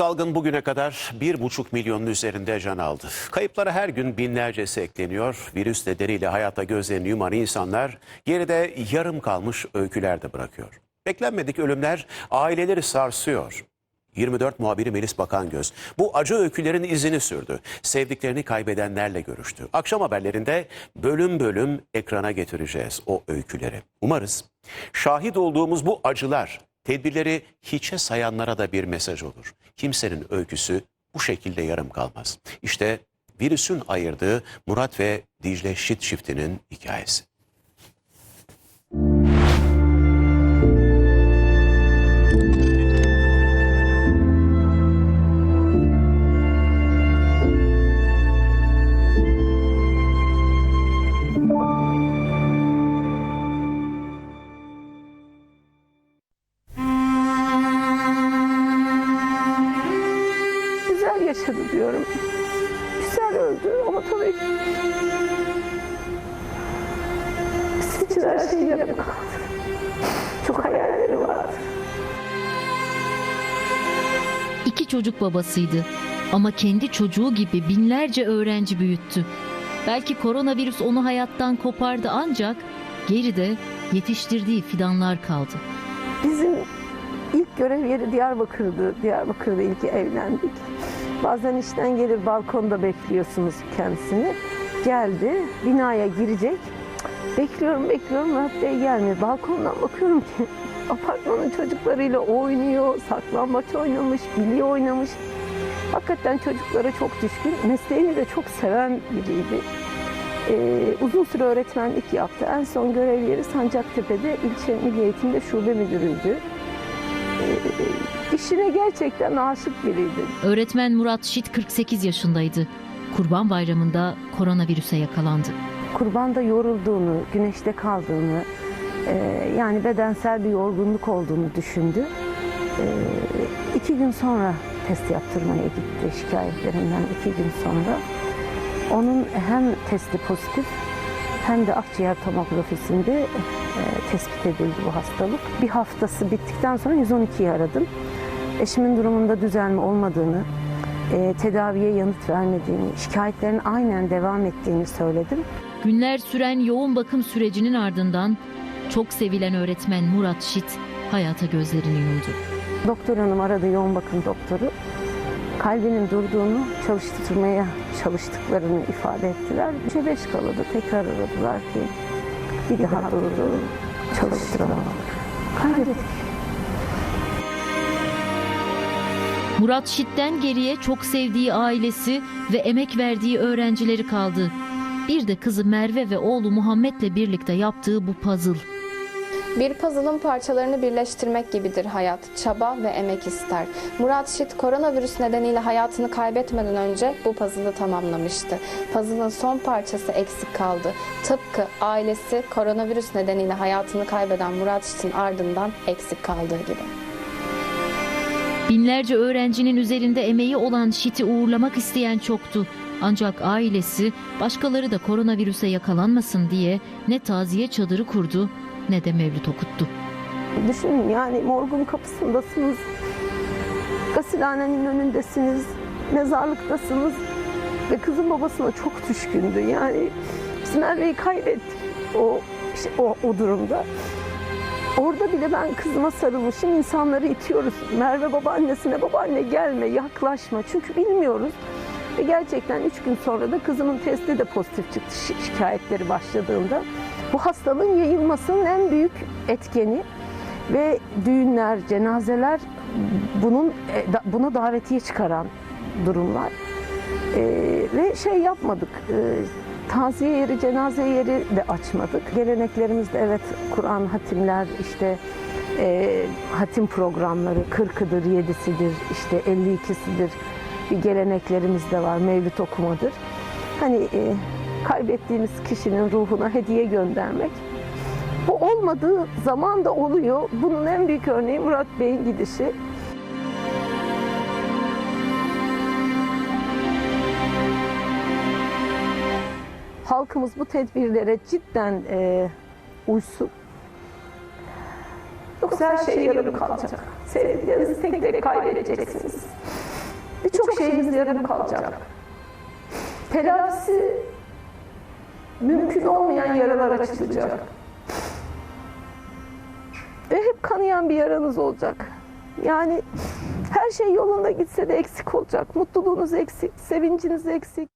Salgın bugüne kadar 1,5 milyonun üzerinde can aldı. Kayıplara her gün binlercesi ekleniyor. Virüs nedeniyle hayata gözlerini yuman insanlar geride yarım kalmış öyküler de bırakıyor. Beklenmedik ölümler aileleri sarsıyor. 24 muhabiri Melis Bakangöz bu acı öykülerin izini sürdü. Sevdiklerini kaybedenlerle görüştü. Akşam haberlerinde bölüm bölüm ekrana getireceğiz o öyküleri. Umarız şahit olduğumuz bu acılar tedbirleri hiçe sayanlara da bir mesaj olur. Kimsenin öyküsü bu şekilde yarım kalmaz. İşte virüsün ayırdığı Murat ve Dicle Şit çiftinin hikayesi. Ama tabii bizim için her şey yarım kaldı. Çok hayalleri vardı. İki çocuk babasıydı ama kendi çocuğu gibi binlerce öğrenci büyüttü. Belki koronavirüs onu hayattan kopardı ancak geride yetiştirdiği fidanlar kaldı. Bizim ilk görev yeri Diyarbakır'dı. Diyarbakır'da ilk evlendik. Bazen işten gelir balkonda bekliyorsunuz kendisini. Geldi, binaya girecek. Bekliyorum, bekliyorum. Murat Bey gelmiyor. Balkondan bakıyorum ki apartmanın çocuklarıyla oynuyor, saklambaç oynamış, bilye oynamış. Hakikaten çocuklara çok düşkün. Mesleğini de çok seven biriydi. Ee, uzun süre öğretmenlik yaptı. En son görev yeri Sancaktepe'de ilçe milli eğitimde şube müdürüydü. İşine gerçekten aşık biriydi. Öğretmen Murat Şit 48 yaşındaydı. Kurban Bayramı'nda koronavirüse yakalandı. Kurbanda yorulduğunu, güneşte kaldığını, e, yani bedensel bir yorgunluk olduğunu düşündü. E, iki gün sonra test yaptırmaya gitti şikayetlerinden iki gün sonra. Onun hem testi pozitif hem de akciğer tomografisinde tespit edildi bu hastalık. Bir haftası bittikten sonra 112'yi aradım. Eşimin durumunda düzelme olmadığını, e, tedaviye yanıt vermediğini, şikayetlerin aynen devam ettiğini söyledim. Günler süren yoğun bakım sürecinin ardından çok sevilen öğretmen Murat Şit hayata gözlerini yumdu. Doktor hanım aradı yoğun bakım doktoru. Kalbinin durduğunu çalıştırmaya çalıştıklarını ifade ettiler. 3'e 5 kaladı. Tekrar aradılar ki bir daha durdu. Çalıştıramadık. Kaybettik. Murat Şit'ten geriye çok sevdiği ailesi ve emek verdiği öğrencileri kaldı. Bir de kızı Merve ve oğlu Muhammed'le birlikte yaptığı bu puzzle. Bir puzzle'ın parçalarını birleştirmek gibidir hayat. Çaba ve emek ister. Murat Şit koronavirüs nedeniyle hayatını kaybetmeden önce bu puzzle'ı tamamlamıştı. Puzzle'ın son parçası eksik kaldı. Tıpkı ailesi koronavirüs nedeniyle hayatını kaybeden Murat Şit'in ardından eksik kaldığı gibi. Binlerce öğrencinin üzerinde emeği olan Şit'i uğurlamak isteyen çoktu. Ancak ailesi başkaları da koronavirüse yakalanmasın diye ne taziye çadırı kurdu ne de mevlüt okuttu. Düşünün yani morgun kapısındasınız. Gasilhanenin önündesiniz. Mezarlıktasınız. Ve kızın babasına çok düşkündü. Yani biz Merve'yi kaybettik o, işte o, o durumda. Orada bile ben kızıma sarılmışım. insanları itiyoruz. Merve babaannesine babaanne gelme yaklaşma. Çünkü bilmiyoruz. Ve gerçekten üç gün sonra da kızımın testi de pozitif çıktı şi- şikayetleri başladığında. Bu hastalığın yayılmasının en büyük etkeni ve düğünler, cenazeler bunun e, buna davetiye çıkaran durumlar. Ee, ve şey yapmadık. e, taziye yeri, cenaze yeri de açmadık. Geleneklerimizde evet Kur'an hatimler, işte e, hatim programları, 40'ıdır, 7'sidir, işte 52'sidir bir geleneklerimiz de var. Mevlüt okumadır. Hani e, kaybettiğimiz kişinin ruhuna hediye göndermek. Bu olmadığı zaman da oluyor. Bunun en büyük örneği Murat Bey'in gidişi. Halkımız bu tedbirlere cidden e, uysun. Yoksa her şey yarım kalacak. Sevdiklerinizi tek tek kaybedeceksiniz. Birçok şeyiniz yarım kalacak. Telafisi mümkün olmayan yaralar açılacak. Ve hep kanayan bir yaranız olacak. Yani her şey yolunda gitse de eksik olacak. Mutluluğunuz eksik, sevinciniz eksik.